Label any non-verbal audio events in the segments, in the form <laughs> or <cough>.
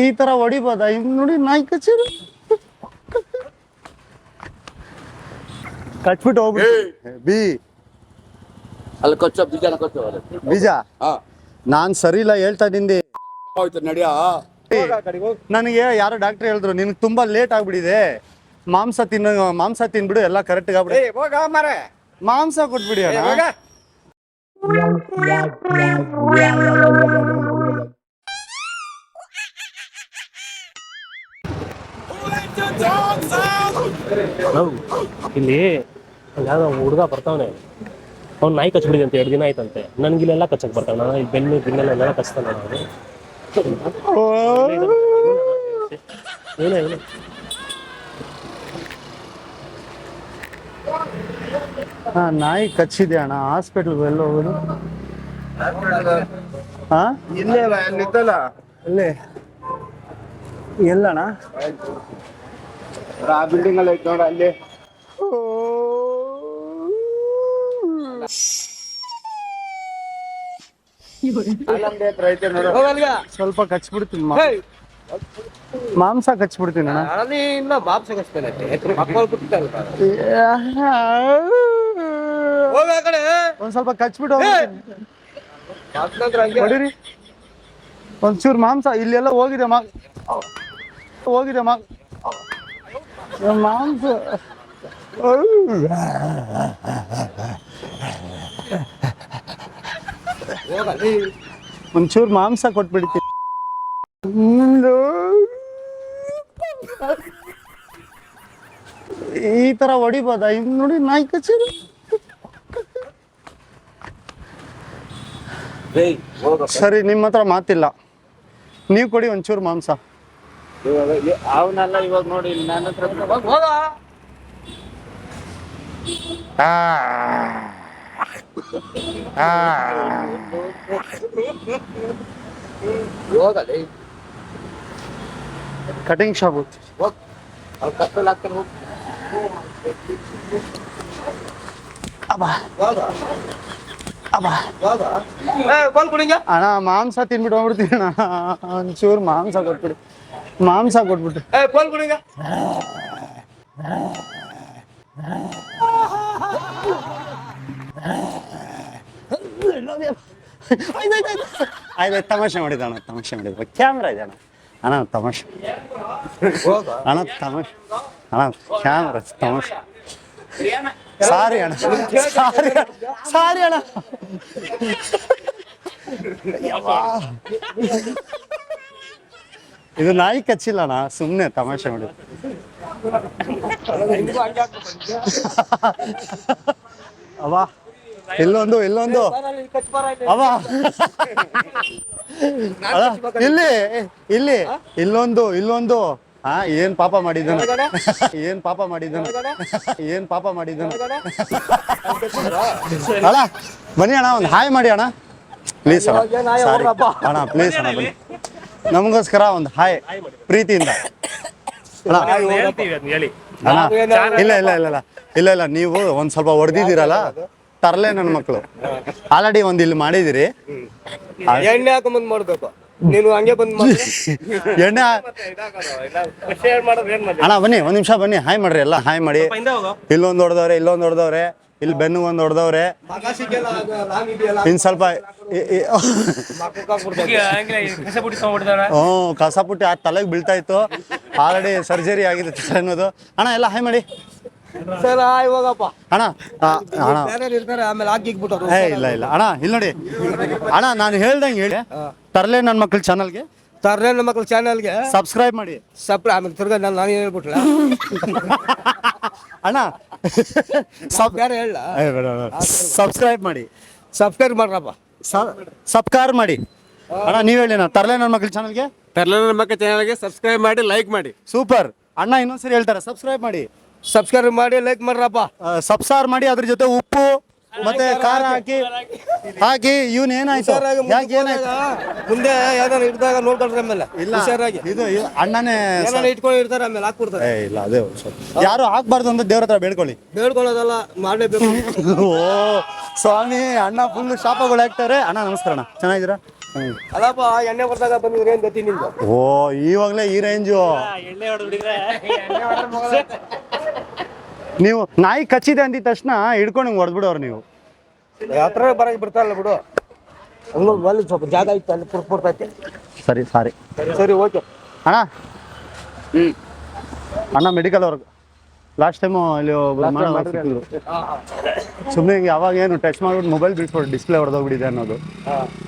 ಈ ತರ ಹೊಡಿಬೋದ? ಇವ್ ನೋಡಿ ನಾಯಿ ಕಚ್ಚಿರು ಕಟ್ಬಿಟ್ಟು ಹೋಗ್ಬಿಟ್ಟು ಬಿ. ಅಲ್ಲಿ ಕೊಚ್ಚ ಬೀಜನ ಕೊಚ್ಚ. ಬೀಜ? ನಾನು ನಾನ್ ಸರಿ ಇಲ್ಲ ಹೇಳ್ತಾ ನಿಂದಿ ಹೋಯ್ತು ನಡಿಯಾ. ನನಗೆ ಯಾರೋ ಡಾಕ್ಟರ್ ಹೇಳಿದ್ರು ನಿನ್ಗೆ ತುಂಬಾ ಲೇಟ್ ಆಗ್ಬಿಡಿದೆ ಮಾಂಸ ತಿನ್ನ ಮಾಂಸ ತಿನ್ಬಿಡು ಎಲ್ಲ ಕರೆಕ್ಟ್ ಆಗ್ಬಿಡಿ ಹೋಗ ಮಾರೆ ಮಾಂಸ ಕೊಟ್ಬಿಡಿ ಅಣ್ಣ ಹೋಗ ನಾವು ಇಲ್ಲಿ ಅಲ್ಲಿ ಯಾವ್ದೋ ಹುಡುಗ ಬರ್ತಾವನೆ. ಅವ್ನು ನಾಯಿ ಕಚ್ಬಿಡಿದೆ ಅಂತ ಎರಡು ದಿನ ಆಯ್ತಂತೆ. ನನ್ಗೆ ಇಲ್ಲೆಲ್ಲ ಕಚ್ಚಕ್ ಬರ್ತಾವ ನಾನು ಇಲ್ಲಿ ಬೆನ್ನು ಬೆನ್ನೆಲ್ಲ ಎಲ್ಲ ಕಚ್ತಾನೆ ನಾನು. ಏನೇ ಏನೋ. ಹಾ ನಾಯಿ ಕಚ್ಚಿದೆ ಅಣ್ಣ. ಹಾಸ್ಪಿಟಲ್ ಎಲ್ಲ ಹೋಗೋದು? ಹಾ ಇಲ್ಲೇ ಇಲ್ಲ ಇಲ್ಲೇ. ಎಲ್ಲಣ್ಣ? ಆ ಬಿಲ್ಡಿಂಗ್ ಅಲ್ಲಿ ಐತೆ ನೋಡ. ಅಲ್ಲಿ ನಮ್ದೇ ಹತ್ರ ಐತೆ ನೋಡು ಸ್ವಲ್ಪ ಕಚ್ಬಿಡ್ತೀನಿ ಮಾ- ಮಾಂಸ ಕಚ್ಬಿಡ್ತೀನಿ ಅಣ್ಣ. ಇಲ್ಲ ಬಾಪ್ಸ ಕಚ್ತಾನೆ ಮಕ್ಕಳು ಕೂತಿದ್ದಾರೆ ಹೋಗ ಆ ಕಡೆ. ಒಂದ್ ಸ್ವಲ್ಪ ಕಚ್ಬಿಟ್ಟು ಹೊಡಿರಿ. ಒಂಚೂರು ಮಾಂಸ. ಇಲ್ಲೆಲ್ಲ ಹೋಗಿದೆ ಮಾ ಹೋಗಿದೆ ಮಾ ಮಾಂಸ ಒಂಚೂರು ಮಾಂಸ ಕೊಟ್ಬಿಡ್ತೀನಿ. ಈ ತರ ಹೊಡಿಬೋದ? ಇನ್ ನೋಡಿ ನಾಯಿ ಕಚೇರಿ. ಸರಿ ನಿಮ್ಮ ಹತ್ರ ಮಾತಿಲ್ಲ. ನೀವು ಕೊಡಿ ಒಂಚೂರು ಮಾಂಸ. ಅವನೆಲ್ಲ ಇವಾಗ ನೋಡಿ ನನ್ನ ಹತ್ರ ಹೋಗ ಹಾ ಆ. ಆ. ಹೋಗಲಿ. ಕಟಿಂಗ್ ಶಾಪ್ ಹೋಗ್. ಅವ್ರು ಕತ್ತಲ್ ಹಾಕ್ತಾರೆ ಹೋಗ್. ಅಣ್ಣ ಮಾಂಸ ತಿನ್ಬಿಟ್ಟು ಹೋಗ್ಬಿಡ್ತೀನಿ ಅಣ್ಣ. ಒಂಚೂರು ಮಾಂಸ ಕೊಟ್ಬಿಡಿ. ಮಾಂಸ ಕೊಟ್ಬಿಟ್ಟು ಏ ಗೋಲ್ ಕುಡಿಂಗ ಆಯ್ತು ತಮಾಷೆ ಮಾಡಿದ ಅಣ್ಣ ತಮಾಷೆ ಮಾಡಿದ ಕ್ಯಾಮ್ರಾ ಇದೆ ಅಣ್ಣ ಅಣ್ಣ ತಮಾಷೆ ಹೋಗ ಅಣ್ಣ ತಮಾಷೆ ಅಣ್ಣ ಕ್ಯಾಮ್ರಾ ತಮಾಷೆ ಸಾರಿ ಅಣ್ಣ ಸಾರಿ ಅಣ್ಣ ಸಾರಿ ಅಣ್ಣ ಯವ್ವಾ. ಇದು ನಾಯಿ ಕಚ್ಚಿಲ್ಲ ಅಣ್ಣ ಸುಮ್ಮನೆ ತಮಾಷೆ ಮಾಡಿ. ಅವಾ ಇಲ್ಲೊಂದು ಇಲ್ಲೊಂದು. ಅವ. ಇಲ್ಲಿ ಇಲ್ಲಿ ಇಲ್ಲೊಂದು ಇಲ್ಲೊಂದು. ಹಾ ಏನ್ ಪಾಪ ಮಾಡಿದ್ದಾನೆ? ಏನ್ ಪಾಪ ಮಾಡಿದ್ದಾನೆ? ಏನ್ ಪಾಪ ಮಾಡಿದ್ದಾನೆ? ಅಲ್ಲ ಬನ್ನಿ ಅಣ್ಣ ಒಂದು ಹಾಯ್ ಮಾಡಿ ಅಣ್ಣ. ಪ್ಲೀಸ್ ಅಣ್ಣ ಸಾರಿ ಅಣ್ಣ ಪ್ಲೀಸ್ ಅಣ್ಣ ಬನ್ನಿ. ನಮಗೋಸ್ಕರ ಒಂದು ಹಾಯ್ ಪ್ರೀತಿಯಿಂದ. ಅಣ್ಣ. ಹೇಳ್ತೀವಿ ಹೇಳಿ. ಅಣ್ಣ ಇಲ್ಲ ಇಲ್ಲ ಇಲ್ಲ ಇಲ್ಲ ಇಲ್ಲ. ಇಲ್ಲ ನೀವು ಒಂದ್ ಸ್ವಲ್ಪ ಹೊಡೆದಿದ್ದೀರಲ್ಲ? ತರಲೆ ನನ್ನ ಮಕ್ಕಳು ಆಲ್ರೆಡಿ ಒಂದ್ ಇಲ್ಲಿ ಮಾಡಿದಿರಿ ಎಣ್ಣೆ ಹಾಕ ಮುಂದ್ ಮಾಡ್ಬೇಕು. ನೀನು ಹಂಗೆ ಬಂದ್ ಮಾಡಿ. <laughs> ಎಣ್ಣೆ ಶೇರ್ ಮಾಡೋದು ಏನ್ ಮಾಡಿ ಅಣ್ಣ ಬನ್ನಿ ಒಂದ್ ನಿಮಿಷ ಬನ್ನಿ. ಹಾಯ್ ಮಾಡ್ರಿ ಎಲ್ಲ ಹಾಯ್ ಮಾಡಿ. ಇಲ್ಲೊಂದ್ ಹೊಡೆದವ್ರೆ ಇಲ್ಲೊಂದ್ ಹೊಡೆದವ್ರೆ. ಇಲ್ಲಿ ಬೆನ್ನು ಒಂದು ಹೊಡೆದವ್ರೆ. ಇನ್ ಸ್ವಲ್ಪ ಹ್ಞೂ ಕಸ ಪುಟ್ಟಿ ಆ ತಲೆಗೆ ಬೀಳ್ತಾ ಇತ್ತು. ಆಲ್ರೆಡಿ ಸರ್ಜರಿ ಆಗಿದೆ ತಲೆ ಅನ್ನೋದು. ಅಣ್ಣ ಎಲ್ಲ ಹಾಯ್ ಮಾಡಿ. ಸರ್ ಆಯ್ ಹೋಗಪ್ಪ ಅಣ್ಣ ಇರ್ತಾರೆ ಆಮೇಲೆ ಹಾಕಿ ಇಕ್ಬಿಟ್ಟವ್ರು. ಏ ಇಲ್ಲ ಇಲ್ಲ. ಅಣ್ಣ ಇಲ್ಲಿ ನೋಡಿ. ಅಣ್ಣ ನಾನು ಹೇಳ್ದಂಗೆ ಹೇಳಿ. ತರಲೆ ನನ್ನ ಮಕ್ಳ ಚಾನಲ್ಗೆ ತರಲೇ ನನ್ನ ಮಕ್ಳ ಚಾನಲ್ಗೆ ಸಬ್ಸ್ಕ್ರೈಬ್ ಮಾಡಿ. ಸಪ್ರ ಆಮೇಲೆ ತಿರ್ಗಾ ನಾನು ನಾನು ಹೇಳ್ಬಿಟ್ಲ? <laughs> ಅಣ್ಣ. ಸಬ್ ಬೇರೆ ಹೇಳ. ಸಬ್ಸ್ಕ್ರೈಬ್ ಮಾಡಿ. ಸಬ್ಸ್ಕ್ರೈಬ್ ಮಾಡ್ರಪ್ಪ. ಸಬ್ಕಾರ್ ಮಾಡಿ. ಅಣ್ಣ ನೀವು ಹೇಳಿ ಅಣ್ಣ. ತರಲೆ ನನ್ನ ಮಕ್ಕಳ ಚಾನಲ್ಗೆ ತರಲೆ ನನ್ನ ಮಕ್ಕಳ ಚಾನಲ್ಗೆ ಸಬ್ಸ್ಕ್ರೈಬ್ ಮಾಡಿ ಲೈಕ್ ಮಾಡಿ. ಸೂಪರ್. ಅಣ್ಣ ಇನ್ನೊಂದ್ಸರಿ ಹೇಳ್ತಾರೆ. ಸಬ್ಸ್ಕ್ರೈಬ್ ಮಾಡಿ. ಸಬ್ಸ್ಕ್ರೈಬ್ ಮಾಡಿ ಲೈಕ್ ಮಾಡ್ರಪ್ಪ. ಸಬ್ಸಾರ್ ಮಾಡಿ ಅದ್ರ ಜೊತೆ ಉಪ್ಪು ಮತ್ತೆ ಖಾರ ಹಾಕಿ. ಹಾಕಿ ಇವನ್ ಏನಾಯ್ತು? ಯಾಕೆ ಏನಾಯ್ತು? ಮುಂದೆ ಯಾವ್ದಾನ ಇಡ್ದಾಗ ನೋಡ್ಕೊಳ್ರಿ ಆಮೇಲೆ. ಇಲ್ಲ ಹುಷಾರಾಗಿ. ಇದು ಇದು ಅಣ್ಣನೇ ಏನಾನ ಇಟ್ಕೊಂಡು ಇರ್ತಾರೆ ಆಮೇಲೆ ಹಾಕ್ಬಿಡ್ತಾರೆ. ಏ ಇಲ್ಲ ಅದೇ ಸ್ವಲ್ಪ. ಯಾರು ಹಾಕ್ಬಾರ್ದು ಅಂತ ದೇವ್ರ ಹತ್ರ ಬೇಡ್ಕೊಳ್ಳಿ. ಬೇಡ್ಕೊಳ್ಳೋದಲ್ಲ ಮಾಡಲೇಬೇಕು. <laughs> ಓ ಸ್ವಾಮಿ ಅಣ್ಣ ಫುಲ್ ಶಾಪಗಳು ಹಾಕ್ತಾರೆ. ಅಣ್ಣ ನಮಸ್ಕಾರ ಅಣ್ಣ. ಚೆನ್ನಾಗಿದ್ದೀರಾ? ಅಲ್ಲಪ್ಪ ಎಣ್ಣೆ ಕೊಡ್ದಾಗ ಬಂದಿದ್ರೆ ಏನ್ ಗತಿ ನಿಂದು ಓ ಇವಾಗ್ಲೇ ಈ ರೇಂಜು ಎಣ್ಣೆ ಹೊಡೆದ್ಬಿಟ್ಟಿದ್ರೆ ನೀವು ನಾಯಿ ಕಚ್ಚಿದೆ ಅಂದಿದ ತಕ್ಷಣ ಹಿಡ್ಕೊಂಡು ಹಿಂಗೆ ಹೊಡೆದ್ಬಿಡೋರು ನೀವು. ಯಾತ್ರ ಬರಕ್ಕೆ ಬಿಡ್ತಾರಲ್ಲ ಬಿಡು. ಹಂಗ ಅಲ್ಲಿ ಸ್ವಲ್ಪ ಜಾಗ ಇತ್ತು ಅಲ್ಲಿ ಪುರ್ಪುರ್ತೈತೆ ಸರಿ ಸಾರಿ. ಸರಿ ಓಕೆ. ಅಣ್ಣ? ಅಣ್ಣ ಮೆಡಿಕಲ್ ಅವ್ರಿಗೆ ಲಾಸ್ಟ್ ಟೈಮು ಅಲ್ಲಿ ಸುಮ್ಮನೆ ಹಿಂಗೆ ಯಾವಾಗ ಏನು ಟಚ್ ಮಾಡ್ಬಿಟ್ಟು ಮೊಬೈಲ್ ಬಿಡ್ಸ್ಬಿಟ್ಟು ಡಿಸ್ಪ್ಲೇ ಹೊಡೆದೋಗ್ಬಿಟ್ಟಿದೆ ಅನ್ನೋದು.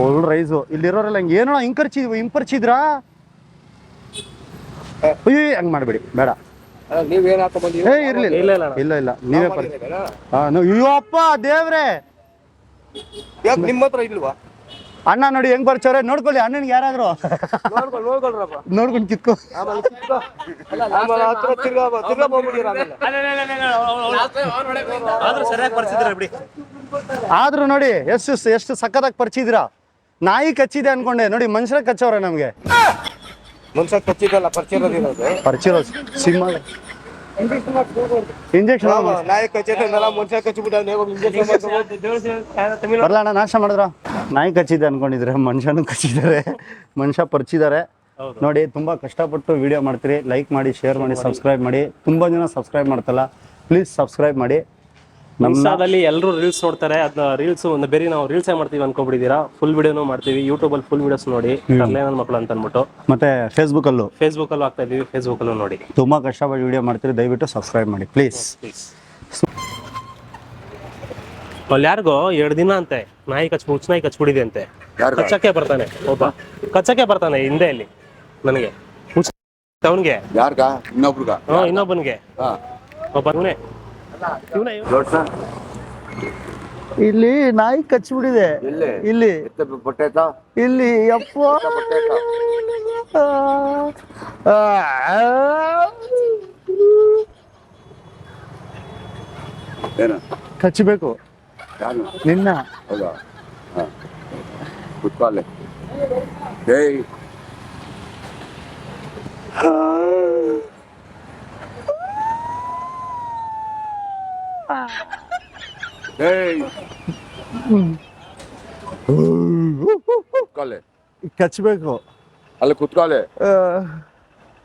ಒಳ್ಳೆ ರೈಸು ಇಲ್ಲಿರೋರೆಲ್ಲ ಹಿಂಗೆ ಏನೋ ಹಿಂಕರ್ಚಿದ್ವಿ ಹಿಂಪರ್ಚಿದ್ರಾ ಅಯ್ಯೋ ಹಂಗೆ ಮಾಡಬೇಡಿ ಬೇಡ. ನೀವೇನ್ ಹಾಕೋ ಬಂದಿದ್ದೀರಿ ಏ ಇರ್ಲಿಲ್ಲ ಇಲ್ಲ, ಇಲ್ಲ, ಇಲ್ಲ ಇಲ್ಲ ನೀವೇ ಪರಿ ಹಾ ಅಯ್ಯೋ ಅಪ್ಪ ದೇವ್ರೆ ಯಾಕೆ ನಿಮ್ಮ ಹತ್ರ ಇಲ್ವಾ ಅಣ್ಣ ನೋಡಿ ಹೆಂಗ್ ಬರ್ಚವ್ರೆ ನೋಡ್ಕೊಳ್ಳಿ ಅಣ್ಣನಿಗೆ ಯಾರಾದ್ರು ನೋಡ್ಕೊಂಡು ಕಿತ್ಕೊ ಆದ್ರೂ ಸರಿಯಾಗಿ ಪರಿಸ್ಥಿತಿ ಬಿಡಿ ಆದ್ರೂ ನೋಡಿ ಎಷ್ಟು ಎಷ್ಟು ಸಕ್ಕತ್ತಾಗಿ ಪರಿಚಿದಿರಾ ನಾಯಿ ಕಚ್ಚಿದೆ ಅನ್ಕೊಂಡೆ ನೋಡಿ ಮನುಷ್ಯರ ಕಚ್ಚವ್ರೆ ನಮ್ಗೆ ಮನ್ಸ ಕಚ್ಚಿದಲ್ಲ ಪರಿಚಯದಿರೋದು ಪರಿಚಯ ಸಿಂಹ. ಇಂಜೆಕ್ಷನ್ ನಾಯಿ ಕಚ್ಚಿದ್ದಲ್ಲ ಮನುಷ್ಯ ಕಚ್ಚಿಬಿಟ್ಟು ಇಂಜೆಕ್ಷನ್ ಬರಲ್ಲ ಅಣ್ಣ ನಾಶ ಮಾಡಿದ್ರ? ನಾಯಿ ಕಚ್ಚಿದ್ದೆ ಅನ್ಕೊಂಡಿದ್ರೆ ಮನುಷ್ಯನೂ ಕಚ್ಚಿದ್ದಾರೆ. ಮನುಷ್ಯ ಪರಿಚಿದ್ದಾರೆ. ನೋಡಿ ತುಂಬಾ ಕಷ್ಟಪಟ್ಟು ವಿಡಿಯೋ ಮಾಡ್ತೀರಿ. ಲೈಕ್ ಮಾಡಿ ಶೇರ್ ಮಾಡಿ ಸಬ್ಸ್ಕ್ರೈಬ್ ಮಾಡಿ. ತುಂಬಾ ಜನ ಸಬ್ಸ್ಕ್ರೈಬ್ ಮಾಡ್ತಲ್ಲ. ಪ್ಲೀಸ್ ಸಬ್ಸ್ಕ್ರೈಬ್ ಮಾಡಿ. ಇನ್ಸ್ಟಾದಲ್ಲಿ ಎಲ್ಲರೂ ರೀಲ್ಸ್ ನೋಡ್ತಾರೆ. ಅದನ್ನ ರೀಲ್ಸ್ ಒಂದು ಬೇರೆ ನಾವು ರೀಲ್ಸೇ ಮಾಡ್ತೀವಿ ಅನ್ಕೊಂಡ್ಬಿಟ್ಟಿದ್ದೀರಾ? ಫುಲ್ ವಿಡಿಯೋನು ಮಾಡ್ತೀವಿ. ಯೂಟ್ಯೂಬಲ್ಲಿ ಫುಲ್ ವಿಡಿಯೋಸ್ ನೋಡಿ. ತರ್ಲೆ ನನ್ನ ಮಕ್ಕಳು ಅಂತ ಅನ್ಬಿಟ್ಟು ಮತ್ತೆ ಫೇಸ್ಬುಕ್ಕಲ್ಲೂ ಫೇಸ್ಬುಕ್ಕಲ್ಲೂ ಆಗ್ತಾ ಇದೀವಿ ಫೇಸ್ಬುಕ್ಕಲ್ಲೂ ನೋಡಿ. ತುಂಬಾ ಕಷ್ಟಪಟ್ಟು ವಿಡಿಯೋ ಮಾಡ್ತೀರಿ. ದಯವಿಟ್ಟು ಸಬ್ಸ್ಕ್ರೈಬ್ ಮಾಡಿ. ಪ್ಲೀಸ್ ಪ್ಲೀಸ್ ಅಲ್ಲಿ ಯಾರಿಗೋ ಎರಡು ದಿನ ಅಂತೆ. ನಾಯಿ ಕಚ್ ಹುಚ್ಚ ನಾಯಿ ಕಚ್ಬಿಡಿದೆ ಅಂತೆ. ಕಚ್ಚಕ್ಕೆ ಬರ್ತಾನೆ. ಒಬ್ಬ. ಕಚ್ಚಕ್ಕೆ ಬರ್ತಾನೆ ಹಿಂದೆ ಅಲ್ಲಿ. ನನಗೆ. ಹುಚ್ಚ ಅವನಿಗೆ. ಯಾರ್ಗ? ಇನ್ನೊಬ್ರಿಗ? ಇನ್ನೊಬ್ಬನಿಗೆ. ಒಬ್ಬ ಇವನೇ ಇಲ್ಲಿ ನಾಯಿ ಕಚ್ಬಿಟ್ಟಿದೆ ಎಲ್ಲಿ ಇಲ್ಲಿ. ಎತ್ತ ಬಟ್ಟೆ ಆಯ್ತಾ? ಇಲ್ಲಿ ಯಪ್ಪ. ಕಚ್ಚಬೇಕು. ನಿನ್ನ. ಕುತ್ಕೊಳ್ಳಿ ಏಯ್. ಕುತ್ಕೊಳ್ಳಿ ಕಚ್ಚಬೇಕು ಅಲ್ಲಿ ಕುತ್ಕೊಳ್ಳಿ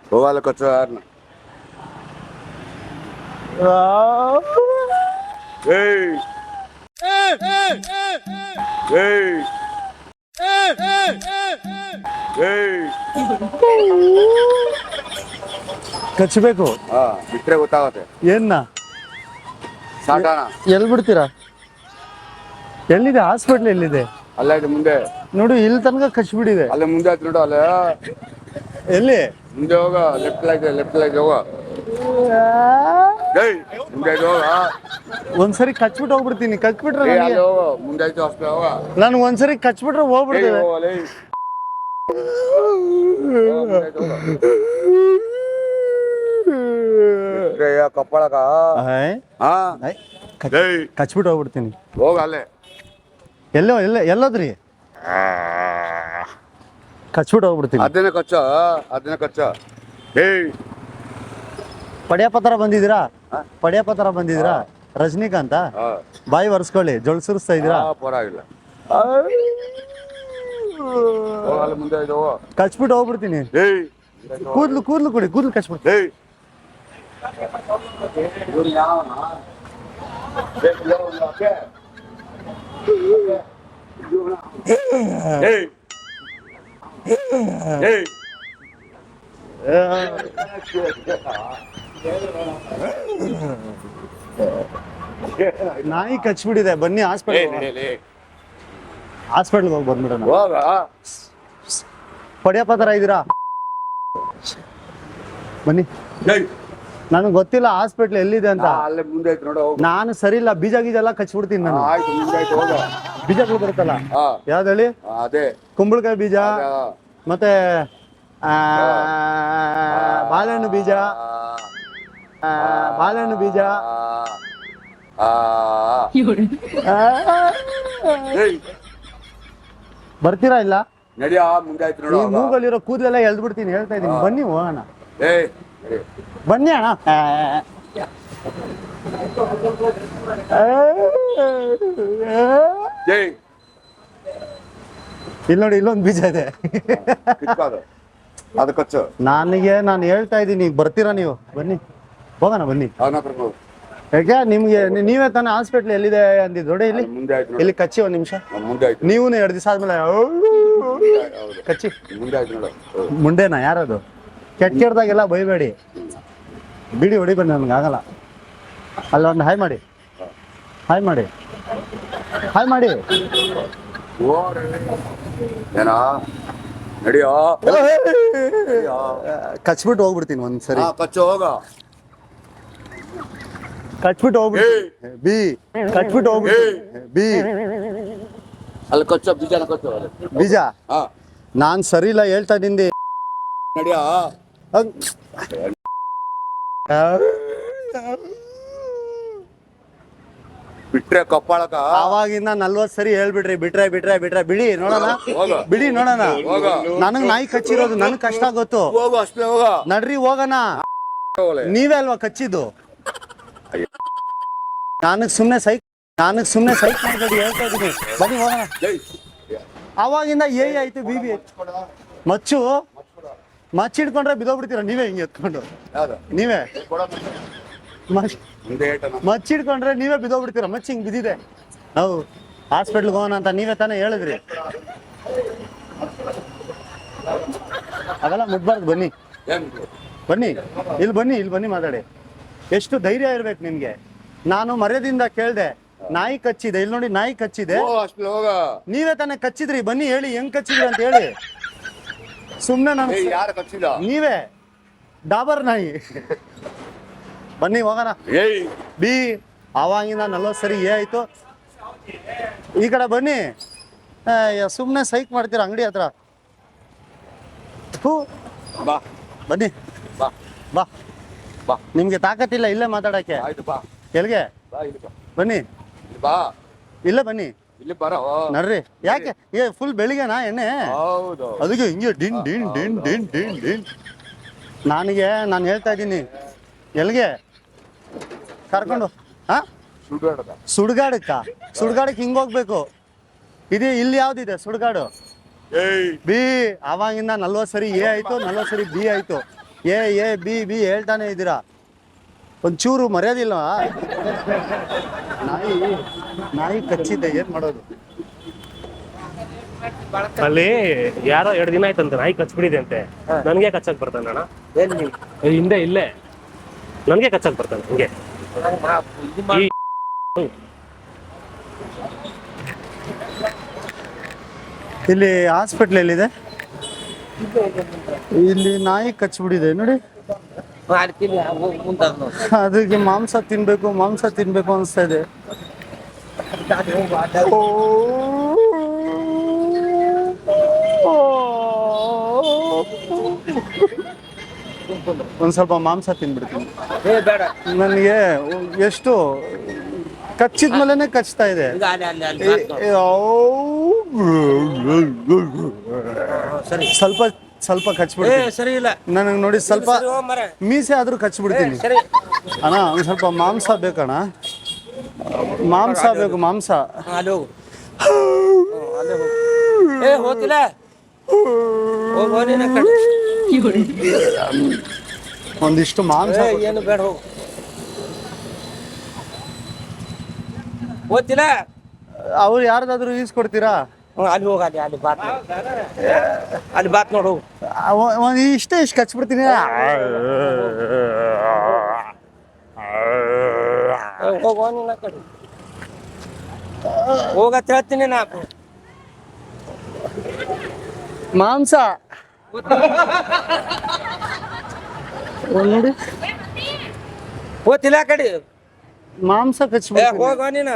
ಹೋಗಲ್ಲ ಕಚ್ಚೋ ಯಾರನ್ನ ಏಯ್. ಏಯ್. ಕಚ್ಚಬೇಕು ಬಿಟ್ರೆ ಗೊತ್ತಾಗತ್ತೆ. ಏನ್ನ? ಎಲ್ಲಿ ಬಿಡ್ತೀರಾ? ಎಲ್ಲಿದೆ? ಹಾಸ್ಪಿಟ್ಲ್ ಎಲ್ಲಿದೆ? ಅಲ್ಲ ಇದೆ ಮುಂದೆ. ನೋಡು ಇಲ್ಲಿ ತನಕ ಕಚ್ಬಿಡಿದೆ ಅಲ್ಲೇ ಮುಂದೆ ಆಯ್ತು ನೋಡು ಅಲ್ಲೇ. ಎಲ್ಲಿ? ಮುಂದೆ ಹೋಗ ಲೆಫ್ಟ್ ಲೈಟ್ ಲೆಫ್ಟ್ ಲೈಟ್ ಹೋಗ. ಏಯ್ ಮುಂದೆ ಹೋಗೋ ಹೋಗ. ಒಂದ್ಸರಿ ಕಚ್ಬಿಟ್ಟು ಹೋಗ್ಬಿಡ್ತೀನಿ ಕಚ್ಬಿಟ್ರೆ ಬಿಟ್ರೆ ನನಗೆ. ಹೋಗ ಮುಂದೆ ಆಯ್ತು ಅಷ್ಟೇ ಹೋಗ. ನಾನು ಒಂದ್ಸರಿ ಕಚ್ಬಿಟ್ರೆ ಏಯ್ <laughs> ಹೋಗ್ಬಿಡ್ತೇವೆ ಹೋಗಲ್ಲ ಏಯ್. ಹೋಗ, ಮುಂದೆ ಆಯ್ತು ಹೋಗ. ಬಿಟ್ರೆ ಯಾ ಕಪ್ಪಳಕ ಕಚ್ಬಿಟ್ಟು ಹೋಗ್ಬಿಡ್ತೀನಿ. ಹೋಗ ಅಲ್ಲೇ. ಎಲ್ಲೋ ಎಲ್ಲ ಎಲ್ಲೋದ್ರಿ? ಕಚ್ಬಿಟ್ಟು ಹೋಗ್ಬಿಡ್ತೀನಿ. ಅದನ್ನ ಕಚ್ಚ ಅದನ್ನ ಕಚ್ಚ. ಏಯ್. ತರ ಬಂದಿದ್ದೀರಾ? ಪಡ್ಯಪತ್ರ ಬಂದಿದ್ದೀರಾ? ರಜನಿಕಾಂತ? ಬಾಯಿ ಒರೆಸ್ಕೊಳ್ಳಿ ಜೊಳ್ ಸುರಿಸ್ತಾ ಇದ್ದೀರಾ? ಪರವಾಗಿಲ್ಲ. ಕಚ್ಬಿಟ್ಟು ಹೋಗ್ಬಿಡ್ತೀನಿ. ಕೂದ್ಲು ಕೂದ್ಲು ಕೊಡಿ ಕೂದ್ಲು ಏಯ್. ನಾಯಿ ಕಚ್ಬಿಟ್ಟಿದೆ ಬನ್ನಿ ಹಾಸ್ಪಿಟಲ್ ಹಾಸ್ಪಿಟ್ಲ್ಗೆ ಹೋಗಿ ಬಂದ್ಬಿಡೋಣ. ಪಡಿಯಪ್ಪ ತರ ಇದ್ದೀರಾ ಬನ್ನಿ. ನನಗೆ ಗೊತ್ತಿಲ್ಲ ಹಾಸ್ಪಿಟ್ಲ್ ಎಲ್ಲಿದೆ ಅಂತ. ಅಲ್ಲೇ ಮುಂದೆ ಐತೆ ನೋಡು ಹೋಗು. ನಾನು ಸರಿ ಇಲ್ಲ ಬೀಜ ಗೀಜ ಎಲ್ಲ ಕಚ್ಬಿಡ್ತೀನಿ ನಾನು. ಆಯ್ತು ಮುಂದೆ ಆಯ್ತು ಹೋಗ. ಬೀಜಗಳು ಬರುತ್ತಲ್ಲ? ಹಾ. ಯಾವ್ದು ಹೇಳಿ? ಅದೇ. ಕುಂಬಳಕಾಯಿ ಬೀಜ ಮತ್ತೆ ಆ, ಬಾಳೆಹಣ್ಣು ಬೀಜ ಆ, ಬಾಳೆಹಣ್ಣು ಬೀಜ. ಆ, ಆ. ಏಯ್. ಬರ್ತೀರಾ ಇಲ್ಲ? ನಡಿಯ ಮುಂದೆ ಆಯ್ತು ಈ ನೋಡು ಮೂಗಲ್ಲಿರೋ ಕೂದಲೆಲ್ಲ ಎಳ್ದು ಬಿಡ್ತೀನಿ ಹೇಳ್ತಾ ಇದ್ದೀನಿ. ಬನ್ನಿ ಹೋಗೋಣ. ಏಯ್. ಬನ್ನಿ ಅಣ್ಣ. ಜೈ ಇಲ್ಲಿ ನೋಡಿ ಇಲ್ಲೊಂದು ಬೀಜ ಇದೆ. ಅದು ಕಚ್ಚು. ನನಗೆ ನಾನು ಹೇಳ್ತಾ ಇದ್ದೀನಿ. ಬರ್ತೀರಾ ನೀವು? ಬನ್ನಿ. ಹೋಗೋಣ ಬನ್ನಿ. ಯಾಕೆ ನಿಮ್ಗೆ ನೀವೇ ತಾನೇ ಹಾಸ್ಪಿಟ್ಲ್ ಎಲ್ಲಿದೆ ಅಂದಿದ್ದು? ನೋಡಿ ಇಲ್ಲಿ. ಇಲ್ಲಿ ಕಚ್ಚಿ ಒಂದ್ ನಿಮಿಷ. ನೀವು ಎರಡು ದಿವಸ ಆದ್ಮೇಲೆ ಕಚ್ಚಿ. ಮುಂಡೆನಾ? ಯಾರದು? ಕೆಟ್ಟ ಕೆಟ್ಟದಾಗೆಲ್ಲ ಬೈಬೇಡಿ ಬಿಡಿ ಹೊಡಿಬೇಡಿ ನನ್ಗೆ ಆಗಲ್ಲ. ಅಲ್ಲ ಒಂದು ಹಾಯ್ ಮಾಡಿ. ಹಾಯ್ ಮಾಡಿ. ಹಾಯ್ ಮಾಡಿ. ಏನಾ? ನಡಿಯೋ. ಕಚ್ಬಿಟ್ಟು ಹೋಗ್ಬಿಡ್ತೀನಿ ಒಂದ್ಸರಿ. ಕಚ್ಚು ಹೋಗ. ಕಚ್ಬಿಟ್ಟು ಹೋಗ್ಬಿಡಿ ಬಿ. ಕಚ್ಬಿಟ್ಟು ಹೋಗ್ಬಿಡಿ ಬಿ. ಅಲ್ಲಿ ಕಚ್ಚ ಬೀಜ ಕಚ್ಚು. ಬೀಜ? ನಾನ್ ಸರಿ ಇಲ್ಲ ಹೇಳ್ತಾ ನಿಂದಿ ನಡಿಯೋ? ಬಿಟ್ರೆ ಕಪ್ಪಾಳಕ? ಅವಾಗಿಂದ ನಲ್ವತ್ ಸರಿ ಹೇಳ್ಬಿಡ್ರಿ. ಬಿಟ್ರೆ ಬಿಟ್ರೆ ಬಿಟ್ರೆ. ಬಿಡಿ ನೋಡೋಣ. ಹೋಗ. ಬಿಡಿ ನೋಡೋಣ. ಹೋಗ. ನನಗ್ ನಾಯಿ ಕಚ್ಚಿರೋದು ನನ್ ಕಷ್ಟ ಗೊತ್ತು. ಹೋಗು ಅಷ್ಟೇ ಹೋಗ. ನಡ್ರಿ ಹೋಗೋಣ. ನೀವೇ ಅಲ್ವಾ ಕಚ್ಚಿದ್ದು? ನನಗ್ ಸುಮ್ನೆ ಸೈಕ್ ನನಗ್ ಸುಮ್ನೆ ಸೈಕ್ ಮಾಡ್ಬೇಡಿ ಹೇಳ್ತಾ ಇದೀನಿ. ಬನ್ನಿ ಹೋಗೋಣ. ಅವಾಗಿಂದ ಏ ಆಯ್ತು ಬಿ ಬಿ ಮಚ್ಚು ಹಿಡ್ಕೊಂಡ್ರೆ ಬಿದೋಗ್ಬಿಡ್ತೀರ ನೀವೇ ಹಿಂಗೆ ಎತ್ಕೊಂಡು? ನೀವೇ? ಮಚ್ಚಿ. ಮುಂದೆ ಏಟನ? ಮಚ್ಚು ಹಿಡ್ಕೊಂಡ್ರೆ ನೀವೇ ಬಿದೋಗ್ಬಿಡ್ತೀರ ಮಚ್ಚಿ ಹಿಂಗ್ ಬಿದ್ದಿದೆ. ನಾವು ಹಾಸ್ಪಿಟ್ಲ್ಗೆ ಹೋಗೋಣ ಅಂತ ನೀವೇ ತಾನೇ ಹೇಳಿದ್ರಿ. ಅವೆಲ್ಲ ಮುಟ್ಬಾರ್ದು ಬನ್ನಿ. ಬನ್ನಿ. ಇಲ್ಲಿ ಬನ್ನಿ ಇಲ್ಲಿ ಬನ್ನಿ ಮಾತಾಡಿ. ಎಷ್ಟು ಧೈರ್ಯ ಇರ್ಬೇಕು ನಿಮ್ಗೆ. ನಾನು ಮರ್ಯಾದಿಂದ ಕೇಳ್ದೆ ನಾಯಿ ಕಚ್ಚಿದೆ. ಇಲ್ಲಿ ನೋಡಿ ನಾಯಿ ಕಚ್ಚಿದೆ. ನೀವೇ ತಾನೇ ಕಚ್ಚಿದ್ರಿ. ಬನ್ನಿ ಹೇಳಿ ಹೆಂಗ್ ಕಚ್ಚಿದ್ರಿ ಅಂತ ಹೇಳಿ. ಸುಮ್ನೆ ನಾನು ಯಾರು ನೀವೇ. ಡಾಬರ್ ನಾಯಿ. ಬನ್ನಿ ಹೋಗೋಣ. ಏಯ್. ಬಿ ಆವಾಗಿಂದ ನಲ್ವತ್ತು ಸರಿ ಏ ಆಯ್ತು. ಈ ಕಡೆ ಬನ್ನಿ. ಸುಮ್ಮನೆ ಸೈಕ್ ಮಾಡ್ತೀರ ಅಂಗಡಿ ಹತ್ರ? ಹೂ ಬಾ. ಬನ್ನಿ. ಬಾ. ಬಾ. ಬಾ. ನಿಮಗೆ ತಾಕತ್ತಿಲ್ಲ ಇಲ್ಲೇ ಮಾತಾಡಕ್ಕೆ. ಆಯ್ತು ಬಾ. ಇಲ್ಲಿ ಬನ್ನಿ. ಬಾ. ಇಲ್ಲೇ ಬನ್ನಿ. ಇಲ್ಲಿ ಬರೋ. ನಡ್ರಿ ಯಾಕೆ? ಏ ಫುಲ್ ಬೆಳಿಗ್ಗೆನಾ ಎಣ್ಣೆ? ಹೌದು. ಅದಕ್ಕೆ ಹಿಂಗೆ ಡಿನ್ ಡಿನ್ ಡಿನ್ ಡಿನ್ ಡಿನ್ ಡಿನ್. ನನಗೆ ನಾನು ಹೇಳ್ತಾ ಇದ್ದೀನಿ. ಎಲ್ಲಿಗೆ ಕರ್ಕೊಂಡು ಹಾ? ಸುಡುಗಾಡದ. ಸುಡ್ಗಾಡಕ್ಕ. ಸುಡ್ಗಾಡಕ್ಕೆ ಹಿಂಗ್ ಹೋಗ್ಬೇಕು? ಇದು ಇಲ್ಲಿ ಯಾವ್ದಿದೆ ಸುಡ್ಗಾಡು? ಬಿ ಅವಾಗಿಂದ ನಲ್ವತ್ತು ಸರಿ ಎ ಆಯ್ತು ನಲ್ವತ್ತು ಸರಿ ಬಿ ಆಯ್ತು. ಎ ಎ ಬಿ ಬಿ ಹೇಳ್ತಾನೆ ಇದ್ದೀರಾ? ಒಂಚೂರು ಮರ್ಯಾದಿಲ್ಲ ನಾಯಿ ನಾಯಿ ಕಚ್ಚಿದ್ದೆ ಏನ್ ಮಾಡೋದು? ಅಲ್ಲಿ ಯಾರೋ ಎರಡು ದಿನ ಆಯ್ತಂತೆ ನಾಯಿ ಕಚ್ಬಿಡಿದೆ ಅಂತೆ ನನ್ಗೆ ಕಚ್ಚಕ್ ಬರ್ತಾನೆ ಅಣ್ಣ. ಹಿಂದೆ ಇಲ್ಲೇ. ನನ್ಗೆ ಕಚ್ಚಕ್ ಬರ್ತಾನೆ ಹಿಂಗೆ. ಇಲ್ಲಿ ಹಾಸ್ಪಿಟ್ಲ್ ಎಲ್ಲಿದೆ? ಇಲ್ಲಿ ನಾಯಿ ಕಚ್ಬಿಡಿದೆ ನೋಡಿ. ಮಾಡ್ತೀನಿ ಮುಂದೆ ಅದಕ್ಕೆ ಮಾಂಸ ತಿನ್ಬೇಕು ಮಾಂಸ ತಿನ್ಬೇಕು ಅನಿಸ್ತಾ ಇದೆ. ಒಂದು ಸ್ವಲ್ಪ ಮಾಂಸ ತಿನ್ಬಿಡ್ತೀನಿ. ನನಗೆ ಎಷ್ಟು ಕಚ್ಚಿದ ಮೇಲೆನೆ ಕಚ್ತಾ ಇದೆ. ಸ್ವಲ್ಪ ಸ್ವಲ್ಪ ಕಚ್ಬಿಡ್ತೀನಿ. ಸರಿ ಇಲ್ಲ. ನನಗೆ ನೋಡಿ ಸ್ವಲ್ಪ. ಮೀಸೆ ಆದ್ರೂ ಕಚ್ಬಿಡ್ತೀನಿ. ಸರಿ. ಅಣ್ಣ ಒಂದ್ ಸ್ವಲ್ಪ ಮಾಂಸ ಬೇಕಣ್ಣ? ಮಾಂಸ ಬೇಕು ಮಾಂಸ. ಏ ಹೋತಿಲ್ಲ. ಒಂದಿಷ್ಟು ಮಾಂಸ ಏನು ಬೇಡ ಹೋಗು. ಓದ್ತಿಲ್ಲ ಅವ್ರು ಯಾರ್ದಾದ್ರೂ ಈಸ್ಕೊಡ್ತೀರಾ ಅಲ್ಲಿ ಹೋಗ ಅಲ್ಲಿ ಅಲ್ಲಿ ಬಾತ್ ನೋಡು. ಅಲ್ಲಿ ಬಾತ್ ನೋಡು. ಹೋಗು ಒಂದ್ ಇಷ್ಟೇ ಇಷ್ಟು ಕಚ್ಬಿಡ್ತೀನಿ. ಹೋಗ ನೀನ್ ಆ ಕಡೆ. ಹೋಗತ್ ಹೇಳ್ತೀನಿ ನಾ ಮಾಂಸ. ಒಂದ್ ನೋಡಿ. ಓದ್ತಿಲ್ಲ ಆ ಕಡೆ. ಮಾಂಸ ಏ ಕಚ್ಬಿಡ್ತೀನಿ. ಹೋಗ ನೀನ.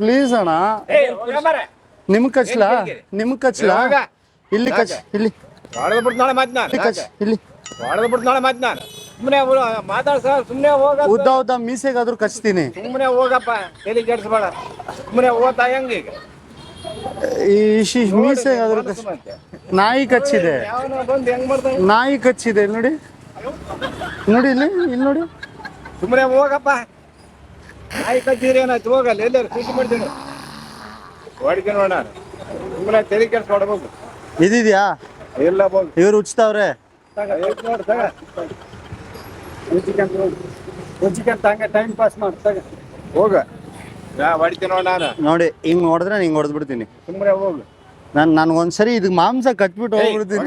ಪ್ಲೀಸ್ ಅಣ್ಣ. ಏ ಕಚ್ಲ. ನಿಮ್ಗ್ ಕಚ್ಲಾ. ಇಲ್ಲಿ ಕಚ್ ಇಲ್ಲಿ. ಹೊಡೆದು ಬಿಟ್ಟು ನಾಳೆ ಮಾತು ನಾನು. ಇಲ್ಲಿ ಕಚ್ ಇಲ್ಲಿ. ಹೊಡೆದು ಬಿಟ್ಟು ನಾಳೆ ಮಾತು ನಾನು. ಸುಮ್ಮನೆ ಮಾತಾಡ್ಸ ಸುಮ್ಮನೆ ಹೋಗ. ಉದ್ದ ಉದ್ದ ಮೀಸೆಗಾದ್ರೂ ಕಚ್ತೀನಿ. ಸುಮ್ಮನೆ ಹೋಗಪ್ಪ. ಎಲ್ಲಿ ಕೆಡಿಸ್ಬೇಡ. ಸುಮ್ಮನೆ ಹೋಗ್ತಾ ಹೆಂಗ ಈಗ? ಈ ಇಶಿ ಮೀಸೆಗಾದ್ರೂ ಕಚ್ ನಾಯಿ ಕಚ್ಚಿದೆ. ನಾಯಿ ಕಚ್ಚಿದೆ. ಇಲ್ಲಿ ನೋಡಿ. ನೋಡಿ ಇಲ್ಲಿ ಇಲ್ಲಿ ನೋಡಿ. ಸುಮ್ಮನೆ ಹೋಗಪ್ಪ. ನಾಯಿ ಕಚ್ಚಿದ್ರೆ ಏನಾಯ್ತು? ಹೋಗಲ್ಲ. ಎಲ್ಲರೂ ಖುಷಿ ಮಾಡ್ತೀನಿ. ಸುಮ್ಮನೆ ತಲೆ ಕೆಡಿಸ್ಕೊಡ್ಬೇಕು ಇದಿದ್ಯಾ? ಇಲ್ಲ ಹೋಗ್ ಇವ್ರು ಉಚ್ತಾವ್ರೆ ನೋಡಿ ತಗ. ಉಜ್ಜಿಕಂತ ಉಜ್ಜಿಕಂತ ಹಂಗೆ ಟೈಮ್ ಪಾಸ್ ಮಾಡಿ ತಗ. ಹೋಗ. ನಾ ಹೊಡಿತೀನಿ ನೋಡಿ ನಾನು. ನೋಡಿ ಹಿಂಗ್ ನೋಡಿದ್ರೆ ಹಿಂಗ್ ಹೊಡೆದ್ಬಿಡ್ತೀನಿ ಸುಮ್ಮನೆ ಹೋಗು. ನಾನ್ ನನ್ಗೊಂದ್ಸರಿ ಇದ್ ಮಾಂಸ ಕಟ್ಬಿಟ್ಟು ಹೋಗ್ಬಿಡ್ತೀನಿ?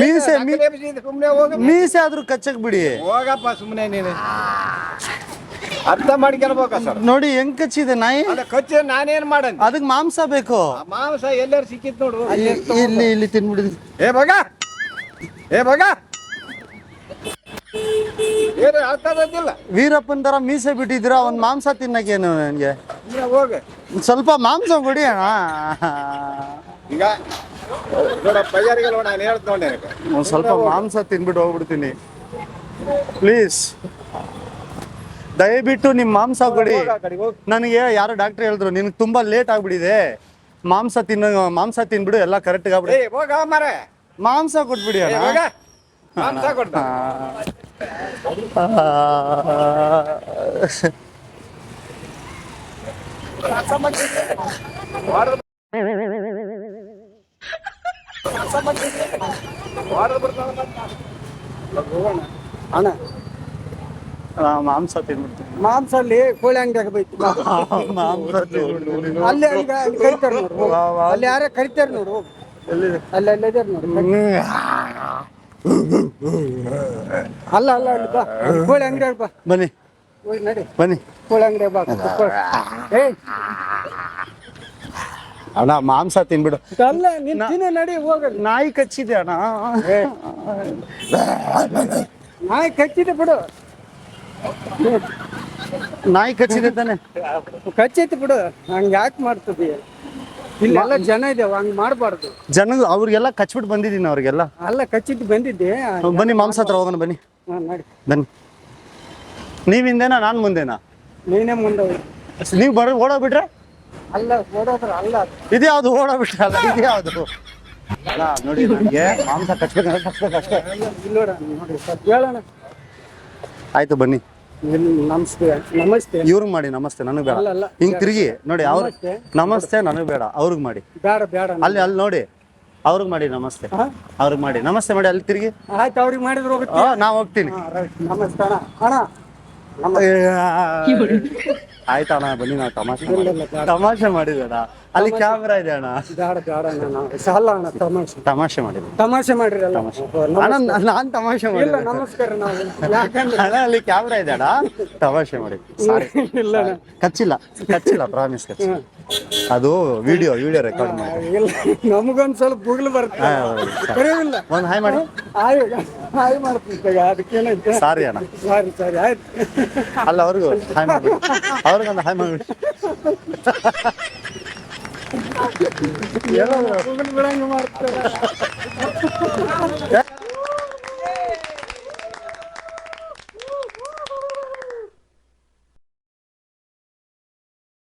ಮೀಸೆ ಮೀಸೆ ಆದ್ರೂ ಕಚ್ಚಕ್ ಬಿಡಿ. ಹೋಗಪ್ಪ ಸುಮ್ಮನೆ ನೀನು. ಅರ್ಥ ಮಾಡ್ಕೊಳ್ಬೇಕ ಸರ್? ನೋಡಿ ಹೆಂಗ್ ಕಚ್ಚಿದೆ ನಾಯಿ? ಕಚ್ಚ ನಾನೇನ್ ಮಾಡನ್ ಅದಕ್ ಮಾಂಸ ಬೇಕು. ಮಾಂಸ ಎಲ್ಲಾರು ಸಿಕ್ಕಿತ್ ನೋಡು. ಇಲ್ಲಿ ಇಲ್ಲಿ ತಿನ್ಬಿಡಿ. ಏ ಬಗ ಏ ಬಗ ವೀರಪ್ಪನ್ ತರ ಮೀಸೆ ಬಿಟ್ಟಿದ್ರ ಒಂದ್ ಮಾಂಸ ತಿನ್ನಕೇನು ನನ್ಗೆ ಹೋಗ. ಸ್ವಲ್ಪ ಮಾಂಸ ಕೊಡಿ ಅಣ್ಣ. ಈಗ ನಾನು ಹೇಳ್ತ ಒಂದ್ ಸ್ವಲ್ಪ ಮಾಂಸ ತಿನ್ಬಿಟ್ಟು ಹೋಗ್ಬಿಡ್ತೀನಿ. ಪ್ಲೀಸ್ ದಯವಿಟ್ಟು ನಿಮ್ ಮಾಂಸ ಕೊಡಿ. ನನಗೆ ಯಾರೋ ಡಾಕ್ಟರ್ ಹೇಳಿದ್ರು ನಿನ್ಗೆ ತುಂಬಾ ಲೇಟ್ ಆಗ್ಬಿಡಿದೆ ಮಾಂಸ ತಿನ್ನ ಮಾಂಸ ತಿನ್ಬಿಡು ಎಲ್ಲ ಕರೆಕ್ಟ್ ಆಗ್ಬಿಡಿ ಹೋಗ ಮಾರೆ. ಮಾಂಸ ಕೊಟ್ಬಿಡಿ ಮಾಂಸ ಅಣ್ಣ ಆ, ಮಾಂಸ ತಿನ್ಬಿಡ್ತೀನಿ. ಮಾಂಸ ಅಲ್ಲಿ ಕೋಳಿ ಅಂಗಡಿ ಹಾಕಬೇಕು ಮಾಂಸ ತಿನ್ಬಿಡ್ತೀನಿ. ಅಲ್ಲಿ ಅಲ್ಲಿ ಅಲ್ಲಿ ಕರಿತಾರ ನೋಡು ಹೋಗು. ಅಲ್ಲಿ ಯಾರೇ ಕರಿತಾರ ನೋಡು ಹೋಗು. ಎಲ್ಲಿದೆ? ಅಲ್ಲಿ ಅಲ್ಲಿ ಇದಾರೆ ನೋಡು. ಅಲ್ಲ ಅಲ್ಲ ಅಲ್ಲಿ ಬಾ. ಕೋಳಿ ಅಂಗಡಿ ಬಾ. ಬನ್ನಿ. ಹೋಗಿ ನಡಿ. ಬನ್ನಿ. ಕೋಳಿ ಅಂಗಡಿ ಬಾ. ಏ ಏಯ್. ಅಣ್ಣ ಮಾಂಸ ತಿನ್ಬಿಡು. ಅಲ್ಲ ನಿನ್ನ ತಿನ್ನ ನಡಿ ಹೋಗ. ನಾಯಿ ಕಚ್ಚಿದೆ ಅಣ್ಣ. ನಾಯಿ ಕಚ್ಚಿದೆ ಬಿಡು. ನಾಯಿ ಕಚ್ಚಿದೆ ತಾನೆ. ಕಚ್ಚೈತಿ ಬಿಡು. ಹಂಗ ಯಾಕೆ ಮಾಡ್ತದಿ ಇಲ್ಲೆಲ್ಲ ಜನ ಇದಾವ ಹಂಗ್ ಮಾಡಬಾರ್ದು. ಜನ ಅವ್ರಿಗೆಲ್ಲ ಕಚ್ಬಿಟ್ಟು ಬಂದಿದ್ದೀನಿ ಅವ್ರಿಗೆಲ್ಲ. ಅಲ್ಲ ಕಚ್ಚಿದ್ದು ಬಂದಿದ್ದೆ. ಬನ್ನಿ ಮಾಂಸ ಹತ್ರ ಹೋಗೋಣ ಬನ್ನಿ. ಹಾ, ನಡಿ. ಬನ್ನಿ. ನೀವ್ ಹಿಂದೆನಾ ನಾನ್ ಮುಂದೆನಾ? ನೀನೇ ಮುಂದೆ ಹೋಗು. ನೀವ್ ಬರ ಓಡೋಗ್ಬಿಟ್ರೆ? ಅಲ್ಲ ಓಡೋದ್ರ ಅಲ್ಲ ಅದು. ಇದ್ಯಾವ್ದು ಓಡೋಗ್ಬಿಟ್ರೆ ಅಲ್ಲ ಇದ್ಯಾವ್ದು? ಅಲ್ಲ ನೋಡಿ ನನಗೆ ಮಾಂಸ ಕಚ್ಬೇಕಂದ್ರೆ ಕಚ್ಬೇಕಷ್ಟೇ. ಇಲ್ಲಿ ನೋಡ ನೋಡಿ ಸ್ವಲ್ಪ ಹೇಳೋಣ. ಆಯ್ತು ಬನ್ನಿ. ನಮಸ್ತೆ ನಮಸ್ತೆ. ಇವ್ರಿಗೆ ಮಾಡಿ ನಮಸ್ತೆ ನನಗೆ ಬೇಡ. ಅಲ್ಲ, ಅಲ್ಲ. ಹಿಂಗ್ ತಿರುಗಿ ನೋಡಿ ಅವ್ರ ನಮಸ್ತೆ. ನಮಸ್ತೆ ನನಗೆ ಬೇಡ ಅವ್ರಿಗೆ ಮಾಡಿ. ಬೇಡ ಬೇಡ ಅಲ್ಲಿ ಅಲ್ಲಿ ನೋಡಿ ಅವ್ರಿಗೆ ಮಾಡಿ ನಮಸ್ತೆ. ಹಾ? ಅವ್ರಿಗೆ ಮಾಡಿ ನಮಸ್ತೆ ಮಾಡಿ ಅಲ್ಲಿ ತಿರುಗಿ. ಆಯ್ತು ಅವ್ರಿಗೆ ಮಾಡಿದ್ರು ಹೋಗುತ್ತೆ. ಆ, ನಾ ಹೋಗ್ತೀನಿ. ಹಾ, right. ನಮಸ್ತೆ ಅಣ್ಣ. ಅಣ್ಣ ನಮ- ಆಯ್ತಾ ಅಣ್ಣ ಬನ್ನಿ ನಾವು ತಮಾಷೆ ಮಾಡಿ- ತಮಾಷೆ ಮಾಡಿದ್ವಿ ಅಲ್ಲಿ ಕ್ಯಾಮ್ರಾ ಇದೆ ಅಣ್ಣ ಬೇಡ ಬೇಡ ಅಣ್ಣ ನಾವು ಸಾಲ ಅಣ್ಣ ತಮಾಷೆ. ತಮಾಷೆ ಮಾಡಿದ್ವಿ ತಮಾಷೆ ಮಾಡಿರಲ್ಲ? ಅಣ್ಣ ನ- ನಾನ್ ತಮಾಷೆ ಇಲ್ಲ ನಮಸ್ಕಾರ ನಾವು. ಯಾಕಂದ್ರೆ ಅಣ್ಣ ಅಲ್ಲಿ ಕ್ಯಾಮ್ರಾ ಇದೆ ಅಣ್ಣ ತಮಾಷೆ ಮಾಡಿದ್ರು ಸಾರಿ ಇಲ್ಲ ಅಣ್ಣ. ಕಚ್ಚಿಲ್ಲ ಕಚ್ಚಿಲ್ಲ ಪ್ರಾಮಿಸ್ ಕಚ್ಚಿಲ್ಲ. ಅದು ವಿಡಿಯೋ ವಿಡಿಯೋ ರೆಕಾರ್ಡ್ ಮಾಡಿ ಇಲ್ಲ ನಮಗೊಂದ್ ಸ್ವಲ್ಪ ಬುಗ್ಲು ಬರುತ್ತೆ. ಕರೆಯೋದಿಲ್ಲ ಒಂದು ಹಾಯ್ ಮಾಡಿ. ಆಯ್ ಹಾಯ್ ಮಾಡ್ತೀನಿ ಅದಕ್ಕೇನೈತೆ ಸಾರಿ ಅಣ್ಣ. ಸಾರಿ ಸಾರಿ ಆಯ್ತು. ಅಲ್ಲ ಅವ್ರಿಗೂ ಹಾಯ್ ಮಾಡಿ ಅವ್ರಿಗೊಂದು ಹಾಯ್ ಮಾಡ್ಬಿಡಿ ಬುಗ್ಲು ಬಿಡಂಗ ಮಾಡ್ತಾರೆ